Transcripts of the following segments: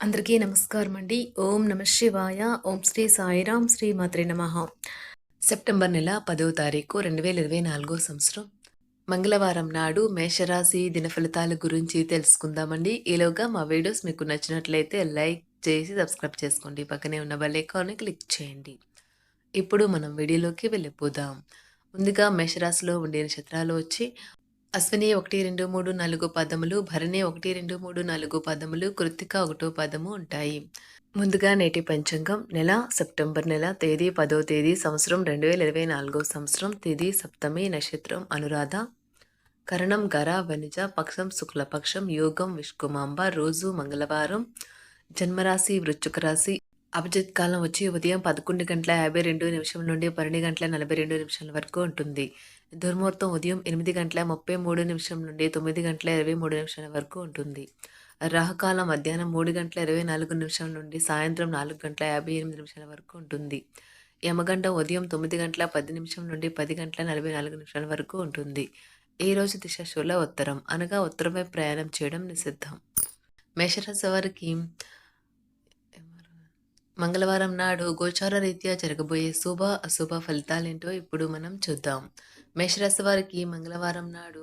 అందరికీ నమస్కారం అండి. ఓం నమ శివాయ. ఓం శ్రీ సాయిరాం శ్రీ మాత్రే నమ. సెప్టెంబర్ నెల పదో తారీఖు రెండు వేల ఇరవై నాలుగో సంవత్సరం. మంగళవారం నాడు మేషరాశి దిన ఫలితాల గురించి తెలుసుకుందామండి. ఈలోగా మా వీడియోస్ మీకు నచ్చినట్లయితే లైక్ చేసి సబ్స్క్రైబ్ చేసుకోండి. పక్కనే ఉన్న బెల్ ఐకాన్ని క్లిక్ చేయండి. ఇప్పుడు మనం వీడియోలోకి వెళ్ళిపోదాం. ముందుగా మేషరాశిలో ఉండే నక్షత్రాలు వచ్చి అశ్విని ఒకటి రెండు మూడు నాలుగు పదములు భరణి ఒకటి రెండు మూడు నాలుగు పదములు కృత్తిక ఒకటో పదము ఉంటాయి. ముందుగా నేటి పంచాంగం. నెల సెప్టెంబర్ నెల తేదీ పదో తేదీ సంవత్సరం రెండు వేల ఇరవై నాలుగో సంవత్సరం తేదీ సప్తమి నక్షత్రం అనురాధ కరణం గర వనిజ పక్షం శుక్లపక్షం యోగం విష్కుమాంబ రోజు మంగళవారం జన్మరాశి వృశ్చిక రాశి అభిజిత్ కాలం వచ్చి ఉదయం పదకొండు గంటల యాభై రెండు నిమిషం నుండి పన్నెండు గంటల నలభై రెండు నిమిషాల వరకు ఉంటుంది. దుర్ముహూర్తం ఉదయం ఎనిమిది గంటల ముప్పై మూడు నిమిషం నుండి తొమ్మిది గంటల ఇరవై మూడు నిమిషాల వరకు ఉంటుంది. రాహుకాలం మధ్యాహ్నం మూడు గంటల ఇరవై నాలుగు నిమిషం నుండి సాయంత్రం నాలుగు గంటల యాభై ఎనిమిది నిమిషాల వరకు ఉంటుంది. యమగంట ఉదయం తొమ్మిది గంటల పది నిమిషం నుండి పది గంటల నలభై నాలుగు నిమిషాల వరకు ఉంటుంది. ఈ రోజు దిశ శూల ఉత్తరం. అనగా ఉత్తరం ప్రయాణం చేయడం నిషిద్ధం. మేషరాశి వారికి మంగళవారం నాడు గోచార రీత్యా జరగబోయే శుభ అశుభ ఫలితాలేంటో ఇప్పుడు మనం చూద్దాం. మేషరాశి వారికి మంగళవారం నాడు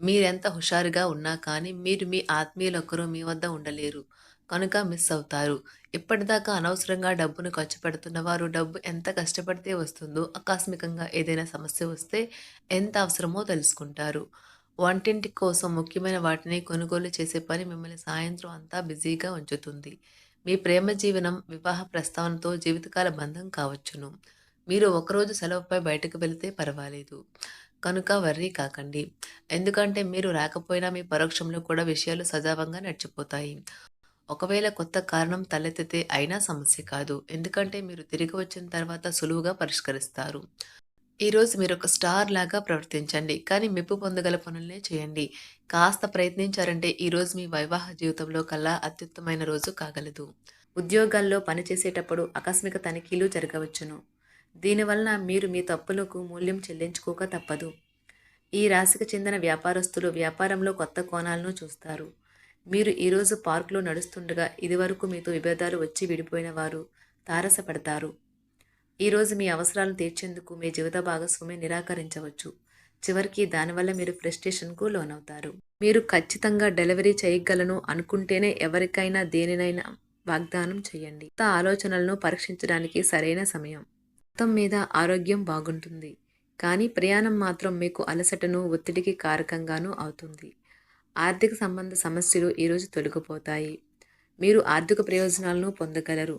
మీరెంత హుషారుగా ఉన్నా కానీ మీరు మీ ఆత్మీయులొక్కరూ మీ వద్ద ఉండలేరు. కనుక మిస్ అవుతారు. ఇప్పటిదాకా అనవసరంగా డబ్బును ఖర్చు పెడుతున్న వారు డబ్బు ఎంత కష్టపడితే వస్తుందో ఆకస్మికంగా ఏదైనా సమస్య వస్తే ఎంత అవసరమో తెలుసుకుంటారు. వంటింటి కోసం ముఖ్యమైన వాటిని కొనుగోలు చేసే పని మిమ్మల్ని సాయంత్రం అంతా బిజీగా ఉంచుతుంది. మీ ప్రేమ జీవనం వివాహ ప్రస్తావనతో జీవితకాల బంధం కావచ్చును. మీరు ఒకరోజు సెలవుపై బయటకు వెళితే పర్వాలేదు. కనుక వర్రీ కాకండి. ఎందుకంటే మీరు రాకపోయినా మీ పరోక్షంలో కూడా విషయాలు సజావంగా నడిచిపోతాయి. ఒకవేళ కొత్త కారణం తలెత్తితే అయినా సమస్య కాదు. ఎందుకంటే మీరు తిరిగి వచ్చిన తర్వాత సులువుగా పరిష్కరిస్తారు. ఈరోజు మీరు ఒక స్టార్ లాగా ప్రవర్తించండి. కానీ మెప్పు పొందగల పనులనే చేయండి. కాస్త ప్రయత్నించారంటే ఈరోజు మీ వైవాహ జీవితంలో కల్లా అత్యుత్తమైన రోజు కాగలదు. ఉద్యోగాల్లో పనిచేసేటప్పుడు ఆకస్మిక తనిఖీలు జరగవచ్చును. దీనివలన మీరు మీ తప్పులకు మూల్యం చెల్లించుకోక తప్పదు. ఈ రాశికి చెందిన వ్యాపారస్తులు వ్యాపారంలో కొత్త కోణాలను చూస్తారు. మీరు ఈరోజు పార్కులో నడుస్తుండగా ఇదివరకు మీతో విభేదాలు వచ్చి విడిపోయిన వారు తారసపడతారు. ఈరోజు మీ అవసరాలను తీర్చేందుకు మీ జీవిత భాగస్వామి నిరాకరించవచ్చు. చివరికి దానివల్ల మీరు ఫ్రస్ట్రేషన్కు లోనవుతారు. మీరు ఖచ్చితంగా డెలివరీ చేయగలను అనుకుంటేనే ఎవరికైనా దేనినైనా వాగ్దానం చేయండి. కొత్త ఆలోచనలను పరీక్షించడానికి సరైన సమయం. మొత్తం మీద ఆరోగ్యం బాగుంటుంది. కానీ ప్రయాణం మాత్రం మీకు అలసటను ఒత్తిడికి కారకంగానూ అవుతుంది. ఆర్థిక సంబంధ సమస్యలు ఈరోజు తొలగిపోతాయి. మీరు ఆర్థిక ప్రయోజనాలను పొందగలరు.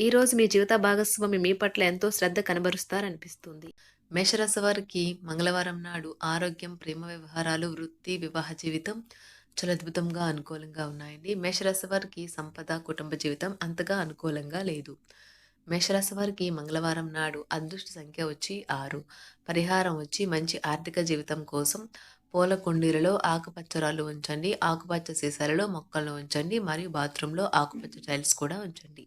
ఈరోజు మీ జీవిత భాగస్వామి మీ పట్ల ఎంతో శ్రద్ధ కనబరుస్తారనిపిస్తుంది. మేషరాశి వారికి మంగళవారం నాడు ఆరోగ్యం ప్రేమ వ్యవహారాలు వృత్తి వివాహ జీవితం చాలా అద్భుతంగా అనుకూలంగా ఉన్నాయండి. మేషరాశి వారికి సంపద కుటుంబ జీవితం అంతగా అనుకూలంగా లేదు. మేషరాశి వారికి మంగళవారం నాడు అదృష్ట సంఖ్య వచ్చి ఆరు. పరిహారం వచ్చి మంచి ఆర్థిక జీవితం కోసం పూల కుండీలలో ఆకుపచ్చరాలు ఉంచండి. ఆకుపచ్చ సీసాలలో మొక్కలను ఉంచండి. మరియు బాత్రూంలో ఆకుపచ్చ టైల్స్ కూడా ఉంచండి.